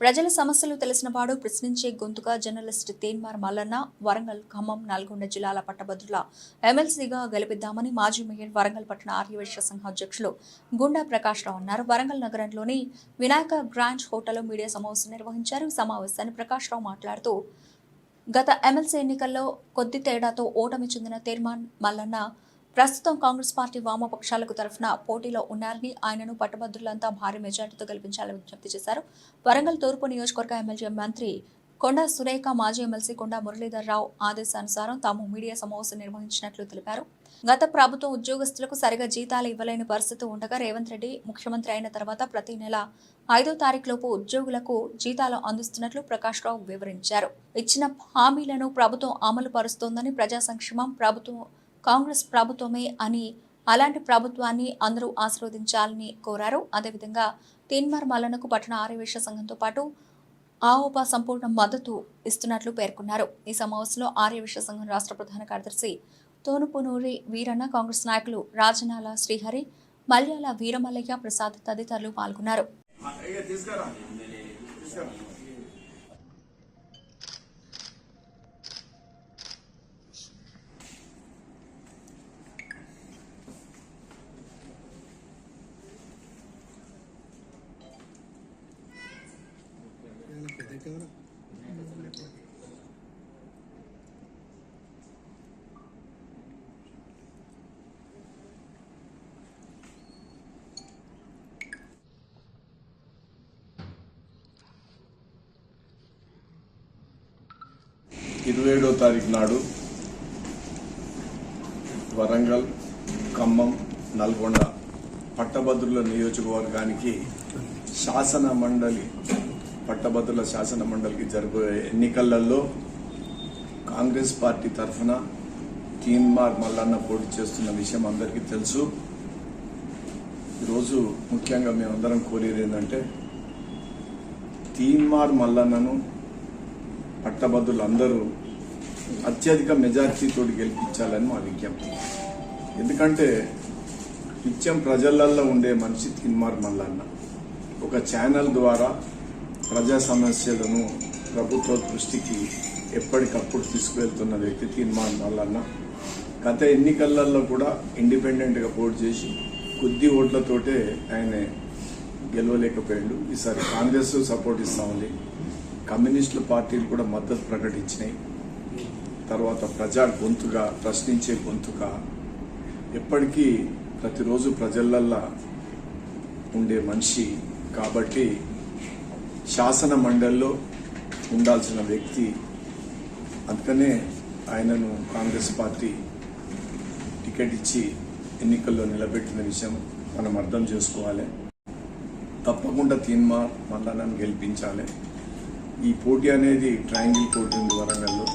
ప్రజల సమస్యలు తెలిసినవాడు ప్రశ్నించే గొంతుగా జర్నలిస్ట్ తేన్మార్ మల్లన్న వరంగల్ ఖమ్మం నల్గొండ జిల్లాల పట్టభద్రుల ఎమ్మెల్సీగా గెలిపిద్దామని మాజీ మేయర్ వరంగల్ పట్టణ ఆర్యవైశ్య సంఘ అధ్యక్షులు గుండా ప్రకాష్ రావు అన్నారు. వరంగల్ నగరంలోని వినాయక గ్రాంచ్ హోటల్లో మీడియా సమావేశం నిర్వహించారు. సమావేశాన్ని ప్రకాష్ రావు మాట్లాడుతూ గత ఎమ్మెల్సీ ఎన్నికల్లో కొద్ది తేడాతో ఓటమి చెందిన తీర్మాన్ మల్లన్న ప్రస్తుతం కాంగ్రెస్ పార్టీ వామపక్షాలకు తరఫున పోటీలో ఉన్నారని ఆయనను పట్టభద్రులంతా భారీ మెజార్టీతో గెలిపించాలని విజ్ఞప్తి చేశారు. వరంగల్ తూర్పు నియోజకవర్గ ఎమ్మెల్యే మంత్రి కొండా సురేఖ మాజీ ఎమ్మెల్సీ కొండా మురళీధర్రావు ఆదేశానుసారం తాము మీడియా సమావేశం నిర్వహించినట్లు తెలిపారు. గత ప్రభుత్వ ఉద్యోగస్తులకు సరిగా జీతాలు ఇవ్వలేని పరిస్థితి ఉండగా రేవంత్ రెడ్డి ముఖ్యమంత్రి అయిన తర్వాత ప్రతి నెల ఐదో తారీఖులోపు ఉద్యోగులకు జీతాలు అందిస్తున్నట్లు ప్రకాష్ రావు వివరించారు. ఇచ్చిన హామీలను ప్రభుత్వం అమలు పరుస్తోందని ప్రజా సంక్షేమం ప్రభుత్వం కాంగ్రెస్ ప్రభుత్వమే అని అలాంటి ప్రభుత్వాన్ని అందరూ ఆశీర్వదించాలని కోరారు. అదేవిధంగా తీన్మార్ మల్లనకు పట్టణ ఆర్యవేశ సంఘంతో పాటు ఆఓపా సంపూర్ణ మద్దతు ఇస్తున్నట్లు పేర్కొన్నారు. ఈ సమావేశంలో ఆర్యవేశ సంఘం రాష్ట్ర ప్రధాన కార్యదర్శి తోనుపునూరి వీరన్న కాంగ్రెస్ నాయకులు రాజనాల శ్రీహరి మల్యాల వీరమల్లయ్య ప్రసాద్ తదితరులు పాల్గొన్నారు. ఇక ఇరవై ఏడో తారీఖు నాడు వరంగల్ ఖమ్మం నల్గొండ పట్టభద్రుల నియోజకవర్గానికి శాసన మండలి పట్టభద్రుల శాసన మండలికి జరగబోయే ఎన్నికలలో కాంగ్రెస్ పార్టీ తరఫున తీన్మార్ మల్లన్న పోటీ చేస్తున్న విషయం అందరికీ తెలుసు. ఈరోజు ముఖ్యంగా మేమందరం కోరేది ఏంటంటే తీన్మార్ మల్లన్నను పట్టభద్రులందరూ అత్యధిక మెజార్టీతో గెలిపించాలని మా విజ్ఞప్తి. ఎందుకంటే నిత్యం ప్రజలల్లో ఉండే మనిషి తిన్మార్ మల్లన్న. ఒక ఛానల్ ద్వారా ప్రజా సమస్యలను ప్రభుత్వ దృష్టికి ఎప్పటికప్పుడు తీసుకువెళ్తున్న వ్యక్తి తీర్మాన్ మల్లన్న గత ఎన్నికలలో కూడా ఇండిపెండెంట్గా పోటీ చేసి కొద్ది ఓట్లతోటే ఆయన గెలవలేకపోయాడు. ఈసారి కాంగ్రెస్ సపోర్ట్ ఇస్తామని కమ్యూనిస్టుల పార్టీలు కూడా మద్దతు ప్రకటించినాయి. తర్వాత ప్రజా గొంతుగా ప్రశ్నించే గొంతుగా ఎప్పటికీ ప్రతిరోజు ప్రజలల్లా ఉండే మనిషి కాబట్టి శాసన మండలిలో ఉండాల్సిన వ్యక్తి అందుకనే ఆయనను కాంగ్రెస్ పార్టీ టికెట్ ఇచ్చి ఎన్నికల్లో నిలబెట్టిన విషయం మనం అర్థం చేసుకోవాలి. తప్పకుండా తీన్మా మళ్ళా నన్ను గెలిపించాలి. ఈ పోటీ అనేది ట్రయాంగిల్ పోటీ ఉంది వరంగల్లో.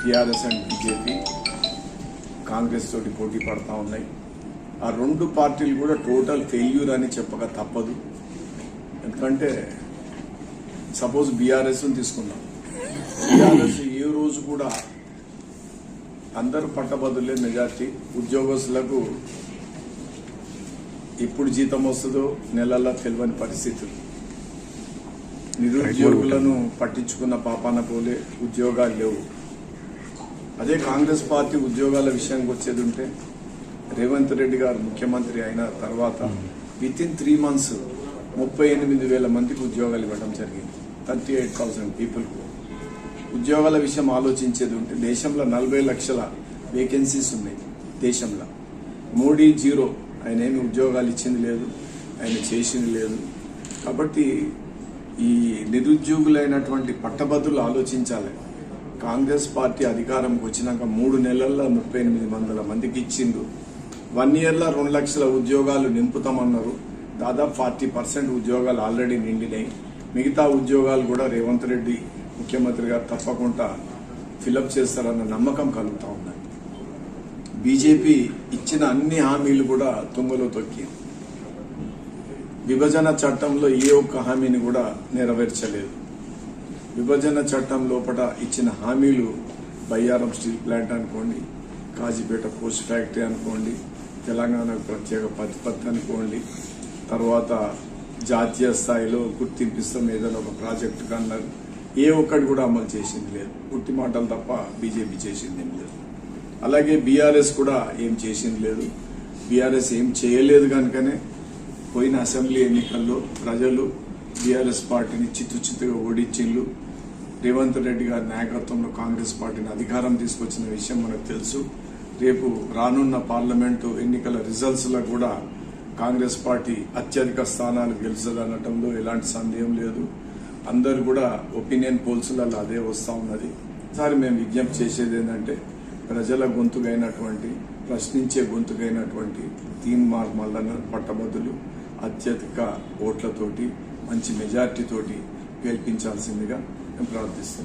టీఆర్ఎస్ అండ్ బీజేపీ కాంగ్రెస్ తోటి పోటీ పడతా ఉన్నాయి. ఆ రెండు పార్టీలు కూడా టోటల్ ఫెయిల్యూర్ అని చెప్పక తప్పదు. ఎందుకంటే సపోజ్ బీఆర్ఎస్ తీసుకుందాం. బీఆర్ఎస్ ఏ రోజు కూడా అందరు పట్టభద్రులే మెజార్టీ. ఉద్యోగస్తులకు ఎప్పుడు జీతం వస్తుందో నెలల్లో తెలియని పరిస్థితులు. నిరుద్యోగులను పట్టించుకున్న పాపాన పోలే ఉద్యోగాలు లేవు. అదే కాంగ్రెస్ పార్టీ ఉద్యోగాల విషయానికి వచ్చేది ఉంటే రేవంత్ రెడ్డి గారు ముఖ్యమంత్రి అయిన తర్వాత విత్ ఇన్ త్రీ మంత్స్ ముప్పై ఎనిమిది వేల మందికి ఉద్యోగాలు ఇవ్వడం జరిగింది. థర్టీ ఎయిట్ థౌసండ్ పీపుల్కు. ఉద్యోగాల విషయం ఆలోచించేది ఉంటే దేశంలో నలభై లక్షల వేకెన్సీస్ ఉన్నాయి దేశంలో. మోడీ జీరో. ఆయన ఏమి ఉద్యోగాలు ఇచ్చింది లేదు. ఆయన చేసింది లేదు. కాబట్టి ఈ నిరుద్యోగులైనటువంటి పట్టభద్రులు ఆలోచించాలి. కాంగ్రెస్ పార్టీ అధికారంకి వచ్చినాక మూడు నెలల్లో ముప్పై ఎనిమిది వందల మందికి ఇచ్చిండు. వన్ ఇయర్లో రెండు లక్షల ఉద్యోగాలు నింపుతామన్నారు. దాదాపు ఫార్టీ పర్సెంట్ ఉద్యోగాలు ఆల్రెడీ నిండినాయి. మిగతా ఉద్యోగాలు కూడా రేవంత్ రెడ్డి ముఖ్యమంత్రి గారు తప్పకుండా ఫిలప్ చేస్తారన్న నమ్మకం కలుగుతూ ఉన్నాయి బీజేపీ ఇచ్చిన అన్ని హామీలు కూడా తుంగలో తొక్కింది. విభజన చట్టంలో ఏ ఒక్క హామీని కూడా నెరవేర్చలేదు. విభజన చట్టం లోపల ఇచ్చిన హామీలు బయ్యారం స్టీల్ ప్లాంట్ అనుకోండి కాజీపేట పోస్ట్ ఫ్యాక్టరీ అనుకోండి తెలంగాణకు ప్రత్యేక ప్రతిపత్తి అనుకోండి తర్వాత జాతీయ స్థాయిలో గుర్తింపిస్తాం ఏదైనా ఒక ప్రాజెక్టు కన్నారు ఏ ఒక్కటి కూడా అమలు చేసింది లేదు. గుర్తి మాటలు తప్ప బీజేపీ చేసింది ఏం లేదు. అలాగే బీఆర్ఎస్ కూడా ఏం చేసింది లేదు. బీఆర్ఎస్ ఏం చేయలేదు కనుకనే పోయిన అసెంబ్లీ ఎన్నికల్లో ప్రజలు బీఆర్ఎస్ పార్టీని చిత్తు చిత్తుగా ఓడించిండ్లు రేవంత్ రెడ్డి గారి నాయకత్వంలో కాంగ్రెస్ పార్టీని అధికారం తీసుకొచ్చిన విషయం మనకు తెలుసు. రేపు రానున్న పార్లమెంటు ఎన్నికల రిజల్ట్స్లో కూడా కాంగ్రెస్ పార్టీ అత్యధిక స్థానాలు గెలుస్తుంది అనటంలో ఎలాంటి సందేహం లేదు. అందరు కూడా ఒపీనియన్ పోల్స్లలో అదే వస్తూ ఉన్నది. ఈసారి మేము విజ్ఞప్తి చేసేది ఏంటంటే ప్రజల గొంతుకైనటువంటి ప్రశ్నించే గొంతుకైనటువంటి తీన్ మార్ మల్లన్న పట్టభద్రులు అత్యధిక ఓట్లతోటి మంచి మెజార్టీతోటి గెలిపించాల్సిందిగా మేము ప్రార్థిస్తున్నాం.